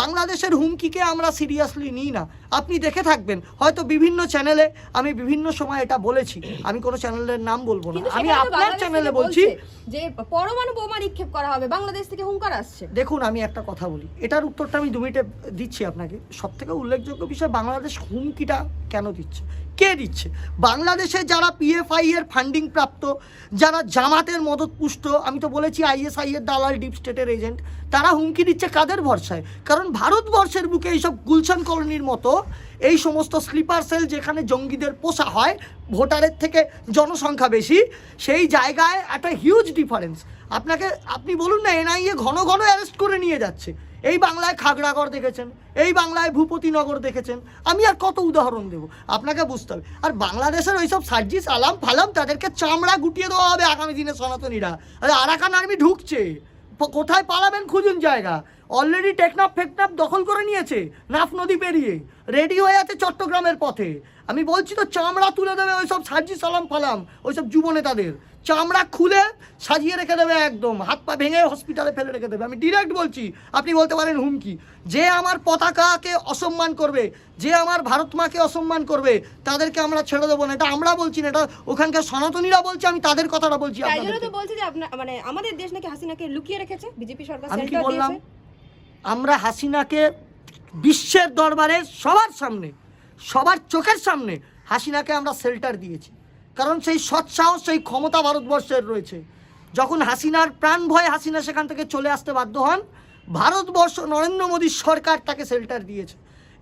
বাংলাদেশের হুমকিকে আমরা সিরিয়াসলি নিই না। আপনি দেখে থাকবেন হয়তো বিভিন্ন চ্যানেলে আমি বিভিন্ন সময় এটা বলেছি। আমি কোনো চ্যানেলের নাম বলব না। আমি আপনার চ্যানেলে বলছি যে পরমাণু বোমা নিক্ষেপ করা হবে বাংলাদেশ থেকে হুঙ্কার আসছে। দেখুন আমি একটা কথা বলি। এটার উত্তরটা আমি দু মিনিটে দিচ্ছি আপনাকে। সব থেকে উল্লেখযোগ্য বিষয় বাংলাদেশ হুমকিটা কেন দিচ্ছে? কে দিচ্ছে? বাংলাদেশে যারা পিএফআই এর ফান্ডিং প্রাপ্ত, যারা জামাতের মদত পুষ্ট, আমি তো বলেছি আইএসআই এর দালাল ডিপ স্টেটের এজেন্ট তারা হুমকি দিচ্ছে কাদের ভরসায়? কারণ ভারতবর্ষের বুকে এইসব গুলশান কলোনির মতো এই সমস্ত স্লিপার সেল যেখানে জঙ্গিদের পোষা হয়, ভোটারের থেকে জনসংখ্যা বেশি, সেই জায়গায় একটা হিউজ ডিফারেন্স আপনাকে, আপনি বলুন না এনআইএ ঘন ঘন অ্যারেস্ট করে নিয়ে যাচ্ছে। এই বাংলায় খাগড়াগড় দেখেছেন, এই বাংলায় ভূপতিনগর দেখেছেন। আমি আর কত উদাহরণ দেবো? আপনাকে বুঝতে হবে। আর বাংলাদেশের ওইসব সার্জিস, আলাম ফালাম, তাদেরকে চামড়া গুটিয়ে দেওয়া হবে আগামী দিনে সনাতনীরা। আরে আরাকান আর্মি ঢুকছে। কোথায় পালাবেন খুঁজুন জায়গা। অলরেডি টেকনাফ ফেকনাফ দখল করে নিয়েছে, নাফ নদী পেরিয়ে। রেডি হয়ে আছে চট্টগ্রামের পথে। আমি বলছি তো, চামড়া তুলে দেবে ওইসব সার্জি সালাম ফালাম, ওইসব যুব নেতাদের চামড়া খুলে সাজিয়ে রেখে দেবে একদম। হাত পা ভেঙে হসপিটালে ফেলে রেখে দেবে। আমি ডিরেক্ট বলছি আপনি বলতে পারেন হুমকি। যে আমার পতাকাকে অসম্মান করবে যে আমার ভারত মাকে অসম্মান করবে তাদেরকে আমরা ছেড়ে দেবো না। এটা আমরা বলছি না এটা ওখানকার সনাতনীরা বলছে আমি তাদের কথাটা বলছি তাই তো বলছে যে আপনার মানে আমাদের দেশ নাকি হাসিনাকে লুকিয়ে রেখেছে বিজেপি সরকার আমি কি বললাম? আমরা হাসিনাকে বিশ্বের দরবারে সবার সামনে সবার চোখের সামনে হাসিনাকে আমরা শেল্টার দিয়েছি। কারণ সেই সৎসাহস সেই ক্ষমতা ভারতবর্ষের রয়েছে। যখন হাসিনার প্রাণ ভয় হাসিনা সেখান থেকে চলে আসতে বাধ্য হন, ভারতবর্ষ নরেন্দ্র মোদীর সরকার তাকে শেল্টার দিয়েছে।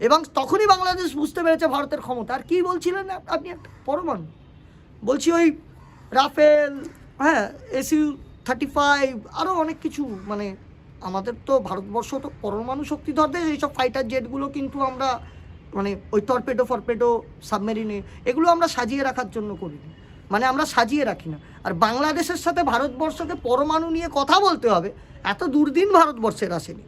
এবং তখনই বাংলাদেশ বুঝতে পেরেছে ভারতের ক্ষমতা। আর কী বলছিলেন আপনি একটা পরমাণু বলছি ওই রাফেল হ্যাঁ এসইউ থার্টি ফাইভ আরও অনেক কিছু মানে আমাদের তো ভারতবর্ষ তো পরমাণু শক্তিধর দেশ, এইসব ফাইটার জেটগুলো কিন্তু আমরা মানে ওই টর্পেডো ফরপেডো সাবমেরিনে এগুলো আমরা সাজিয়ে রাখার জন্য করিনি। মানে আমরা সাজিয়ে রাখি না। আর বাংলাদেশের সাথে ভারতবর্ষকে পরমাণু নিয়ে কথা বলতে হবে, এত দুর্দিন ভারতবর্ষের আসেনি।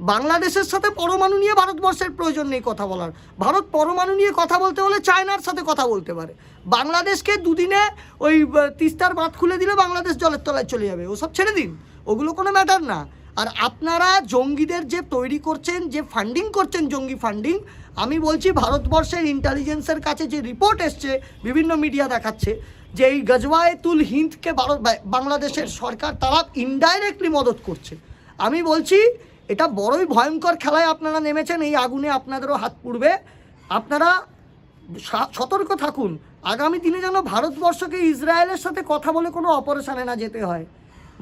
বাংলাদেশের সাথে পরমাণু নিয়ে ভারতবর্ষের প্রয়োজন নেই কথা বলার। ভারত পরমাণু নিয়ে কথা বলতে হলে চায়নার সাথে কথা বলতে পারে। বাংলাদেশকে দুদিনে ওই তিস্তার বাঁধ খুলে দিলে বাংলাদেশ জলের তলায় চলে যাবে। ওসব ছেড়ে দিন। ওগুলো কোনো ম্যাটার না। আর আপনারা জঙ্গিদের যে তৈরি করছেন, যে ফান্ডিং করছেন জঙ্গি ফান্ডিং আমি বলছি ভারতবর্ষের ইন্টেলিজেন্সের কাছে যে রিপোর্ট এসছে, বিভিন্ন মিডিয়া দেখাচ্ছে, যে এই গজওয়ায়তুল হিন্দকে ভারত, বাংলাদেশের সরকার তারা ইনডাইরেক্টলি মদত করছে। আমি বলছি, এটা বড়ই ভয়ঙ্কর খেলায় আপনারা নেমেছেন, এই আগুনে আপনাদেরও হাত পুড়বে। আপনারা সতর্ক থাকুন। আগামী দিনে যেন ভারতবর্ষকে ইসরায়েলের সাথে কথা বলে কোনো অপারেশানে না যেতে হয়।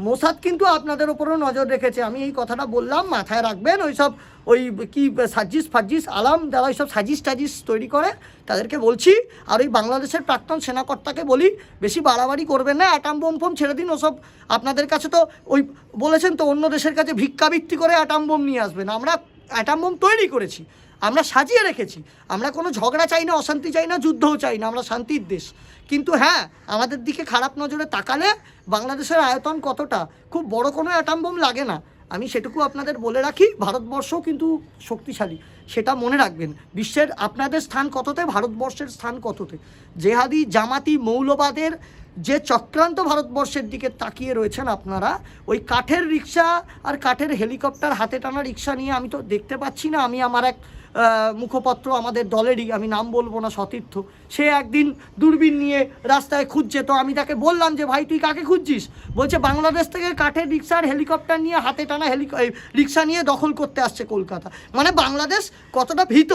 মোসাদ কিন্তু আপনাদের উপরেও নজর রেখেছে। আমি এই কথাটা বললাম, মাথায় রাখবেন, ওইসব ওই কি সাজিস ফাজিস আলাম যারা ওইসব সাজিস টাজিস তৈরি করে, তাদেরকে বলছি, আর ওই বাংলাদেশের প্রাক্তন সেনাকর্তাকে বলি, বেশি বাড়াবাড়ি করবেন না অ্যাটাম বোম ফোম ছেড়ে দিন, ওসব আপনাদের কাছে তো ওই বলেছেন তো, অন্য দেশের কাছে ভিক্ষাবৃত্তি করে অ্যাটাম বোম নিয়ে আসবেন। আমরা অ্যাটাম বোম তৈরি করেছি। আমরা সাজিয়ে রেখেছি। আমরা কোনো ঝগড়া চাই না, অশান্তি চাই না, যুদ্ধও চাই না, আমরা শান্তির দেশ। কিন্তু হ্যাঁ আমাদের দিকে খারাপ নজরে তাকালে বাংলাদেশের আয়তন কতটা? খুব বড় কোনো অ্যাটাম বোম লাগে না। আমি সেটুকু আপনাদের বলে রাখি, ভারতবর্ষও কিন্তু শক্তিশালী, সেটা মনে রাখবেন। বিশ্বের আপনাদের স্থান কততে, ভারতবর্ষের স্থান কততে? জেহাদি জামাতি মৌলবাদের যে চক্রান্ত ভারতবর্ষের দিকে তাকিয়ে রয়েছেন আপনারা, ওই কাঠের রিক্সা আর কাঠের হেলিকপ্টার হাতে টানা রিক্সা নিয়ে আমি তো দেখতে পাচ্ছি না। আমি আমার এক মুখপত্র আমাদের দলেরই, আমি নাম বলব না সতীর্থ। সে একদিন দূরবীন নিয়ে রাস্তায় খুঁজছে। তো আমি তাকে বললাম যে, ভাই, তুই কাকে খুঁজছিস? বলছে, বাংলাদেশ থেকে কাঠের রিক্সা আর হেলিকপ্টার নিয়ে হাতে টানা হেলি রিক্সা নিয়ে দখল করতে আসছে কলকাতা। মানে বাংলাদেশ কতটা ভীত?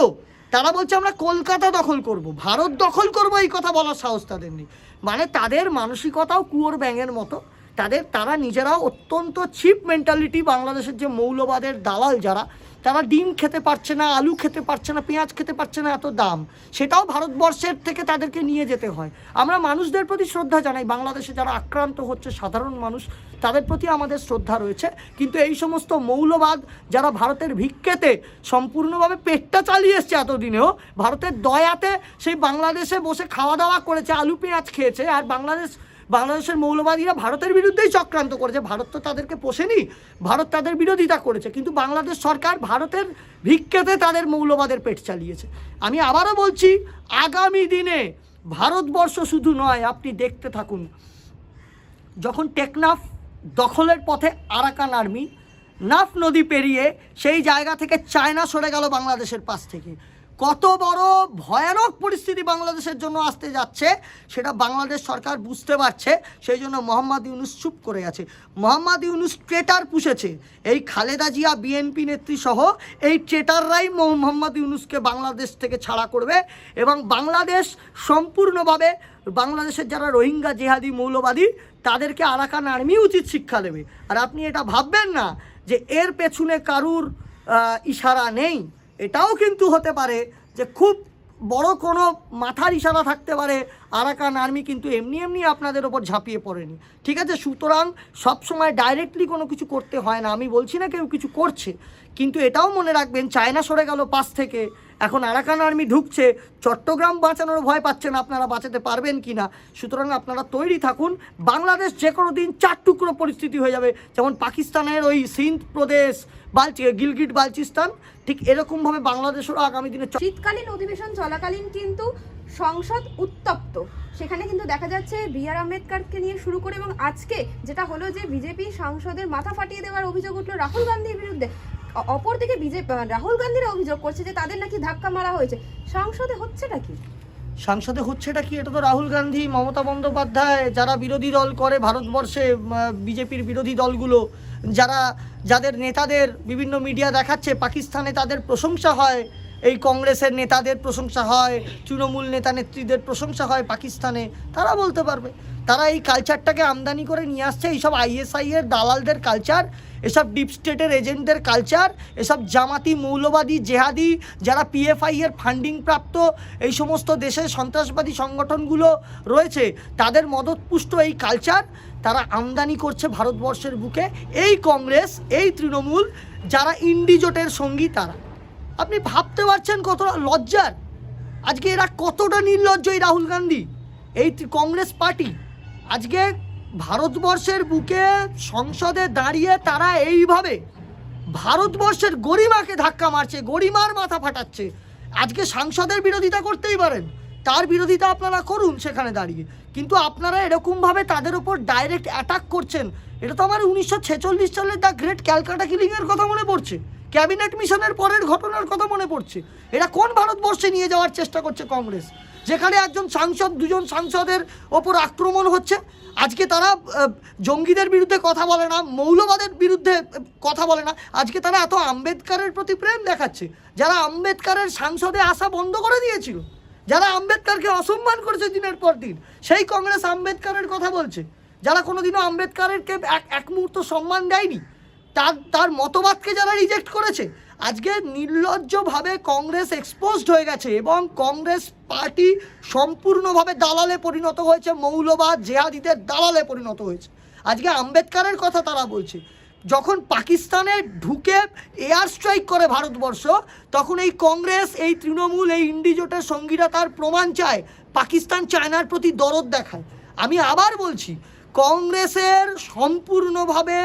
তারা বলছে, আমরা কলকাতা দখল করব, ভারত দখল করব, এই কথা বলার সাহস তাদের নেই। মানে তাদের মানসিকতাও কুয়োর ব্যাঙের মতো। তাদের, তারা নিজেরাও অত্যন্ত চিপ মেন্টালিটি বাংলাদেশের যে মৌলবাদের দালাল যারা, তারা ডিম খেতে পারছে না, আলু খেতে পারছে না, পেঁয়াজ খেতে পারছে না এত দাম। সেটাও ভারতবর্ষের থেকে তাদেরকে নিয়ে যেতে হয়। আমরা মানুষদের প্রতি শ্রদ্ধা জানাই। বাংলাদেশে যারা আক্রান্ত হচ্ছে, সাধারণ মানুষ, তাদের প্রতি আমাদের শ্রদ্ধা রয়েছে। কিন্তু এই সমস্ত মৌলবাদ যারা ভারতের ভিক্ষেতে সম্পূর্ণভাবে পেটটা চালিয়ে এসছে এতদিনেও, ভারতের দয়াতে সেই বাংলাদেশে বসে খাওয়া দাওয়া করেছে, আলু, পেঁয়াজ খেয়েছে, আর বাংলাদেশ বাংলাদেশের মৌলবাদীরা ভারতের বিরুদ্ধেই চক্রান্ত করেছে। ভারত তো তাদেরকে পোষেনি, ভারত তাদের বিরোধিতা করেছে, কিন্তু বাংলাদেশ সরকার ভারতের ভিক্ষেতে তাদের মৌলবাদের পেট চালিয়েছে। আমি আবারও বলছি, আগামী দিনে ভারতবর্ষ শুধু নয়, আপনি দেখতে থাকুন, যখন টেকনাফ দখলের পথে আরাকান আর্মি, নাফ নদী পেরিয়ে সেই জায়গা থেকে চায়না সরে গেল বাংলাদেশের পাশ থেকে। কত বড় ভয়ানক পরিস্থিতি বাংলাদেশের জন্য আসতে যাচ্ছে, সেটা বাংলাদেশ সরকার বুঝতে পারছে। সেই জন্য মোহাম্মদ ইউনুস চুপ করে আছে। মোহাম্মদ ইউনুস ট্রেটার পুষেছে। এই খালেদা জিয়া, বিএনপি নেত্রী সহ এই ট্রেটাররাই মোহাম্মদ ইউনুসকে বাংলাদেশ থেকে ছাড়া করবে এবং বাংলাদেশ সম্পূর্ণভাবে বাংলাদেশের যারা রোহিঙ্গা জেহাদি মৌলবাদী, তাদেরকে আরাকান আর্মি উচিত শিক্ষা দেবে। আর আপনি এটা ভাববেন না যে এর পেছনে কারুর ইশারা নেই। এটাও কিন্তু হতে পারে যে খুব বড় কোনো মাথার ইশারা থাকতে পারে, আরাকান আর্মি কিন্তু এমনি এমনি আপনাদের ওপর ঝাঁপিয়ে পড়েনি। ঠিক আছে, সুতরাং সবসময় ডাইরেক্টলি কোনো কিছু করতে হয় না। আমি বলছি না কেউ কিছু করছে, কিন্তু এটাও মনে রাখবেন, চায়না সরে গেল পাশ থেকে। এখন আরাকান আর্মি ঢুকছে, চট্টগ্রাম বাঁচানোর ভয় পাচ্ছেন আপনারা বাঁচাতে পারবেন কি না সুতরাং আপনারা তৈরি থাকুন, বাংলাদেশ যে কোনো দিন চার টুকরো পরিস্থিতি হয়ে যাবে, যেমন পাকিস্তানের ওই সিন্ধ প্রদেশ, বালচি গিলগিট বালচিস্তান, ঠিক এরকমভাবে বাংলাদেশেরও আগামী দিনে শীতকালীন অধিবেশন চলাকালীন কিন্তু সংসদ উত্তপ্ত। সেখানে কিন্তু দেখা যাচ্ছে বি আর আম্বেদকরকে নিয়ে শুরু করে এবং আজকে যেটা হলো যে বিজেপি সাংসদের মাথা ফাটিয়ে দেওয়ার অভিযোগ উঠল রাহুল গান্ধীর বিরুদ্ধে। অপরদিকে বিজেপি রাহুল গান্ধীরা অভিযোগ করছে যে তাদের নাকি ধাক্কা মারা হয়েছে। সংসদে হচ্ছেটা কি? সংসদে হচ্ছেটা কি? এটা তো রাহুল গান্ধী, মমতা বন্দ্যোপাধ্যায়, যারা বিরোধী দল করে ভারতবর্ষে বিজেপির বিরোধী দলগুলো, যারা, যাদের নেতাদের বিভিন্ন মিডিয়া দেখাচ্ছে, পাকিস্তানে তাদের প্রশংসা হয় এই কংগ্রেসের নেতাদের প্রশংসা হয়, তৃণমূল নেতা নেত্রীদের প্রশংসা হয় পাকিস্তানে, তারা বলতে পারবে। তারা এই কালচারটাকে আমদানি করে নিয়ে আসছে এইসব আইএসআই এর দালালদের কালচার এসব ডিপ স্টেটের এজেন্টদের কালচার এসব জামাতি, মৌলবাদী, জেহাদি, যারা পিএফআই এর ফান্ডিং প্রাপ্ত, এই সমস্ত দেশের সন্ত্রাসবাদী সংগঠনগুলো রয়েছে, তাদের মদতপুষ্ট এই কালচার তারা আমদানি করছে ভারতবর্ষের বুকে এই কংগ্রেস, এই তৃণমূল, যারা ইন্ডিজোটের সঙ্গী তারা। আপনি ভাবতে পারছেন কতটা লজ্জার? আজকে এরা কতটা নির্লজ্জ এই রাহুল গান্ধী? এই কংগ্রেস পার্টি? আজকে ভারতবর্ষের বুকে সংসদে দাঁড়িয়ে তারা এইভাবে ভারতবর্ষের গরিমাকে ধাক্কা মারছে, গরিমার মাথা ফাটাচ্ছে। আজকে সাংসদের বিরোধিতা করতেই পারেন। তার বিরোধিতা আপনারা করুন সেখানে দাঁড়িয়ে। কিন্তু আপনারা এরকমভাবে তাদের ওপর ডাইরেক্ট অ্যাটাক করছেন, এটা তো আমার উনিশশো ছেচল্লিশ সালের দ্য গ্রেট ক্যালকাটা কিলিংয়ের কথা মনে পড়ছে। ক্যাবিনেট মিশনের পরের ঘটনার কথা মনে পড়ছে। এরা কোন ভারতবর্ষে নিয়ে যাওয়ার চেষ্টা করছে কংগ্রেস? যেখানে একজন সাংসদ, দুজন সাংসদের ওপর আক্রমণ হচ্ছে। আজকে তারা জঙ্গিদের বিরুদ্ধে কথা বলে না, মৌলবাদের বিরুদ্ধে কথা বলে না। আজকে তারা এত আম্বেদকারের প্রতি প্রেম দেখাচ্ছে। যারা আম্বেদকারের সাংসদে আসা বন্ধ করে দিয়েছিল, যারা আম্বেদকারকে অসম্মান করেছে দিনের পর দিন, সেই কংগ্রেস আম্বেদকারের কথা বলছে। যারা কোনোদিনও আম্বেদকারেরকে এক এক মুহূর্ত সম্মান দেয়নি তার তার মতবাদকে যারা রিজেক্ট করেছে, আজকে নির্লজ্জভাবে কংগ্রেস এক্সপোজড হয়ে গেছে এবং কংগ্রেস পার্টি সম্পূর্ণভাবে দালালে পরিণত হয়েছে, মৌলবাদ, জেহাদিদের দালালে পরিণত হয়েছে। আজকে আম্বেদকারের কথা তারা বলছে, যখন পাকিস্তানে ঢুকে এয়ার স্ট্রাইক করে ভারতবর্ষ, তখন এই কংগ্রেস, এই তৃণমূল, এই ইন্ডিজোটের সঙ্গীরা তার প্রমাণ চায়, পাকিস্তান চায়নার প্রতি দরদ দেখায়। আমি আবার বলছি, কংগ্রেসের সম্পূর্ণভাবে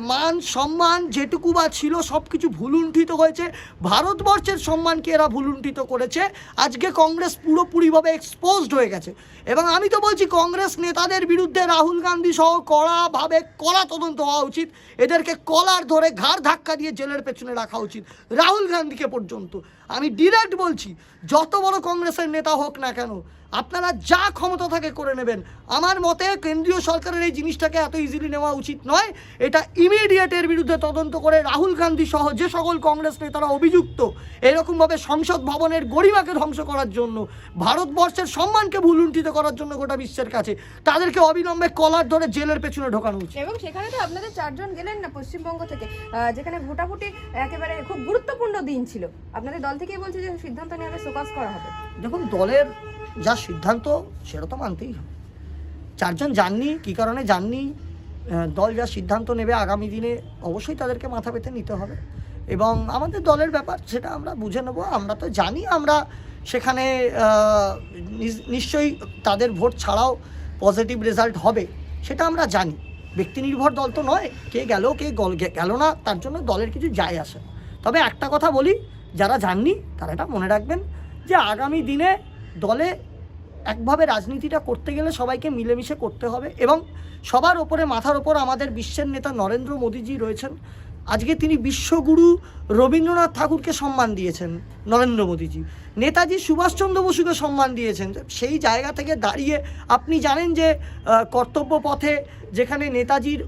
মান, সম্মান যেটুকু বা ছিল সব কিছু ভুলুণ্ঠিত হয়েছে। ভারতবর্ষের সম্মানকে এরা ভুলুণ্ঠিত করেছে। আজকে কংগ্রেস পুরোপুরিভাবে এক্সপোজড হয়ে গেছে। এবং আমি তো বলছি, কংগ্রেস নেতাদের বিরুদ্ধে রাহুল গান্ধী সহ কড়াভাবে কড়া তদন্ত হওয়া উচিত। এদেরকে কলার ধরে ঘাড় ধাক্কা দিয়ে জেলের পেছনে রাখা উচিত। রাহুল গান্ধীকে পর্যন্ত। আমি ডিরেক্ট বলছি, যত বড় কংগ্রেসের নেতা হোক না কেন আপনারা যা ক্ষমতা থাকে করে নেবেন। আমার মতে কেন্দ্রীয় সরকারের এই জিনিসটাকে এত ইজিলি নেওয়া উচিত নয়। এটা ইমিডিয়েটের বিরুদ্ধে তদন্ত করে রাহুল গান্ধী সহ যে সকল কংগ্রেস নেতারা অভিযুক্ত এরকমভাবে সংসদ ভবনের গরিমাকে ধ্বংস করার জন্য ভারতবর্ষের সম্মানকে ভুলুণ্ঠিত করার জন্য গোটা বিশ্বের কাছে তাদেরকে অবিলম্বে কলার ধরে জেলের পেছনে ঢোকানো উচিত। এবং সেখানে তো আপনাদের চারজন গেলেন না পশ্চিমবঙ্গ থেকে। যেখানে ভোটাভুটি একেবারে খুব গুরুত্বপূর্ণ দিন ছিল। আপনাদের দল থেকেই বলছে যে সিদ্ধান্ত নেওয়াকে শোকাস করা হবে। দেখুন দলের যা সিদ্ধান্ত, সেটা তো মানতেই হবে। চারজন যাননি, কী কারণে যাননি দল যা সিদ্ধান্ত নেবে আগামী দিনে অবশ্যই তাদেরকে মাথা পেতে নিতে হবে। এবং আমাদের দলের ব্যাপার সেটা আমরা বুঝে নেব, আমরা তো জানি আমরা সেখানে নিশ্চয়ই তাদের ভোট ছাড়াও পজিটিভ রেজাল্ট হবে, সেটা আমরা জানি। ব্যক্তি নির্ভর দল তো নয়, কে গেল, কে গল- না, তার জন্য দলের কিছু যায় আসে তবে একটা কথা বলি, যারা যাননি, তারা এটা মনে রাখবেন যে আগামী দিনে দলে একভাবে রাজনীতিটা করতে গেলে সবাইকে মিলেমিশে করতে হবে এবং সবার ওপরে, মাথার ওপর আমাদের বিশ্বের নেতা নরেন্দ্র মোদীজি রয়েছেন। আজকে তিনি বিশ্বগুরু রবীন্দ্রনাথ ঠাকুরকে সম্মান দিয়েছেন নরেন্দ্র মোদীজি। নেতাজি সুভাষচন্দ্র বসুকে সম্মান দিয়েছেন। সেই জায়গা থেকে দাঁড়িয়ে আপনি জানেন যে কর্তব্য পথে যেখানে নেতাজির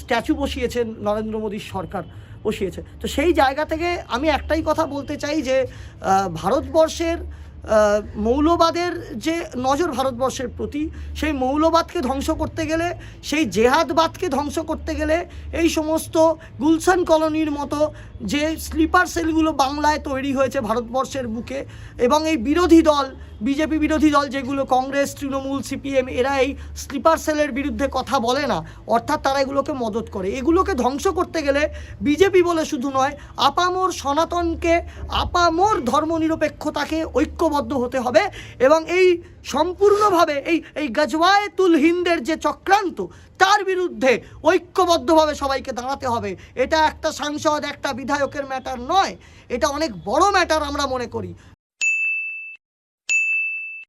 স্ট্যাচু বসিয়েছেন নরেন্দ্র মোদীর সরকার বসিয়েছে। তো সেই জায়গা থেকে আমি একটাই কথা বলতে চাই যে ভারতবর্ষের মৌলবাদের যে নজর ভারতবর্ষের প্রতি, সেই মৌলবাদকে ধ্বংস করতে গেলে, সেই জেহাদবাদকে ধ্বংস করতে গেলে, এই সমস্ত গুলশান কলোনির মতো যে স্লিপার সেলগুলো বাংলায় তৈরি হয়েছে ভারতবর্ষের বুকে এবং এই বিরোধী দল বিজেপি বিরোধী দল যেগুলো, কংগ্রেস, তৃণমূল, সিপিএম এরা এই স্লিপার সেলের বিরুদ্ধে কথা বলে না। অর্থাৎ তারা এগুলোকে মদত করে। এগুলোকে ধ্বংস করতে গেলে বিজেপি বলে শুধু নয়, আপামোর সনাতনকে, আপামোর ধর্মনিরপেক্ষতাকে ঐক্যবদ্ধ হতে হবে এবং এই সম্পূর্ণভাবে এই এই গজওয়ায়তুল হিন্দের যে চক্রান্ত, তার বিরুদ্ধে ঐক্যবদ্ধভাবে সবাইকে দাঁড়াতে হবে। এটা একটা সাংসদ, একটা বিধায়কের ম্যাটার নয়। এটা অনেক বড় ম্যাটার আমরা মনে করি।